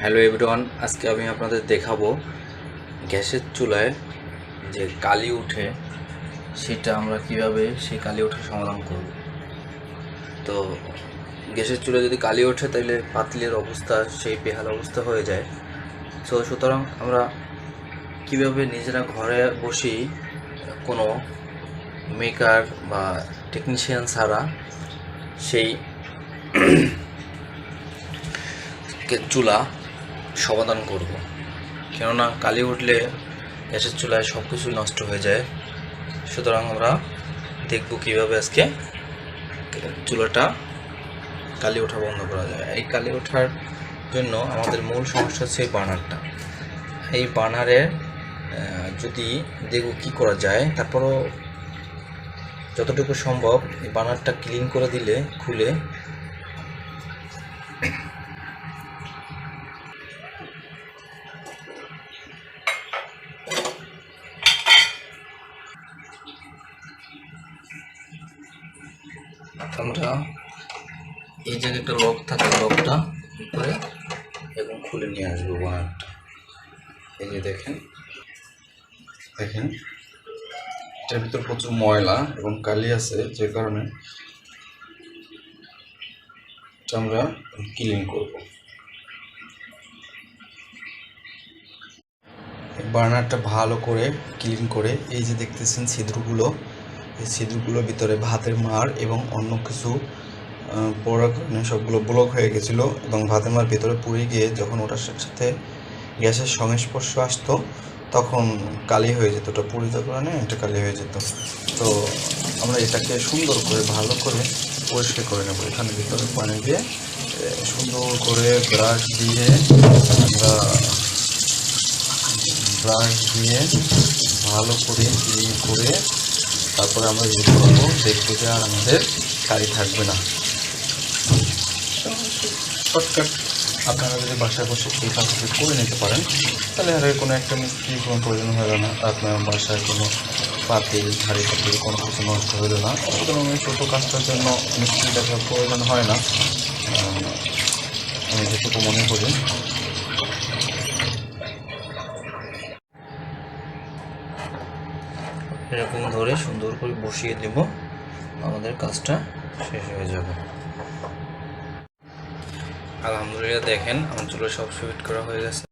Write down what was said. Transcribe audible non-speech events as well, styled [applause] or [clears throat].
Hello everyone, আজকে আমি আপনাদের দেখাবো গ্যাসের চুলায় যে কালি উঠে, সেটা আমরা কীভাবে সেই কালি ওঠা সমাধান করব। তো গ্যাসের চুলায় যদি কালি ওঠে, তাহলে পাতিলের অবস্থা, সেই বেহাল অবস্থা হয়ে যায়। তো সুতরাং আমরা কীভাবে নিজেরা ঘরে বসেই কোনো মেকার বা টেকনিশিয়ান ছাড়া সেই [clears throat] চুলা সমাধান করব। কেননা কালি উঠলে গ্যাসের চুলায় সব কিছুই নষ্ট হয়ে যায়। সুতরাং আমরা দেখব কীভাবে আজকে চুলাটা কালি ওঠা বন্ধ করা যায়। এই কালি ওঠার জন্য আমাদের মূল সমস্যা হচ্ছে এই বার্নারটা এই বার্নারে যদি দেখব কি করা যায়, তারপরও যতটুকু সম্ভব এই বার্নারটা ক্লিন করে দিলে, খুলে আমরা এই জায়গায় একটা লক থাকে, লকটা করে এবং খুলে নিয়ে আসব বানারটা। এই যে দেখেন দেখেন, এটার ভিতর প্রচুর ময়লা এবং কালি আছে, যে কারণে আমরা ক্লিন করব। বার্নারটা ভালো করে ক্লিন করে, এই যে দেখতেছেন ছিদ্রগুলো এই ছিদ্রগুলোর ভিতরে ভাতের মার এবং অন্য কিছু পড়ার কারণে সবগুলো ব্লক হয়ে গেছিল এবং ভাতের মার ভিতরে পুড়ে গিয়ে যখন ওটার সাথে গ্যাসের সংস্পর্শ আসতো, তখন কালি হয়ে যেত। ওটা পুড়ে যাওয়ার কারণে এটা কালি হয়ে যেত। তো আমরা এটাকে সুন্দর করে, ভালো করে পরিষ্কার করে নেব। এখানে ভিতরে পানি দিয়ে সুন্দর করে ব্রাশ দিয়ে আমরা ব্রাশ দিয়ে ভালো করে ক্লিন করে তারপরে আমরা ইউজ করব, দেখব যে আর আমাদের কালি থাকবে না। শর্টকাট আপনারা যদি বাসায় বসে এই কাজটি করে নিতে পারেন, তাহলে আর কোনো একটা মিস্ত্রি, কোনো প্রয়োজন হলো না, আপনার বাসায় কোনো পাতিল হাড়ি পাতিল, কোনো কিছু নষ্ট হলো না। সুতরাং এই ছোটো কাজটার জন্য মিস্ত্রি দেখার প্রয়োজন হয় না। আমি যেটুকু মনে করি। এরকম ধরে সুন্দর করে বসিয়ে দেব। আমাদের কাজটা শেষ হয়ে যাবে। আলহামদুলিল্লাহ দেখেন, আমার চুলো সব ফিট করা হয়ে গেছে।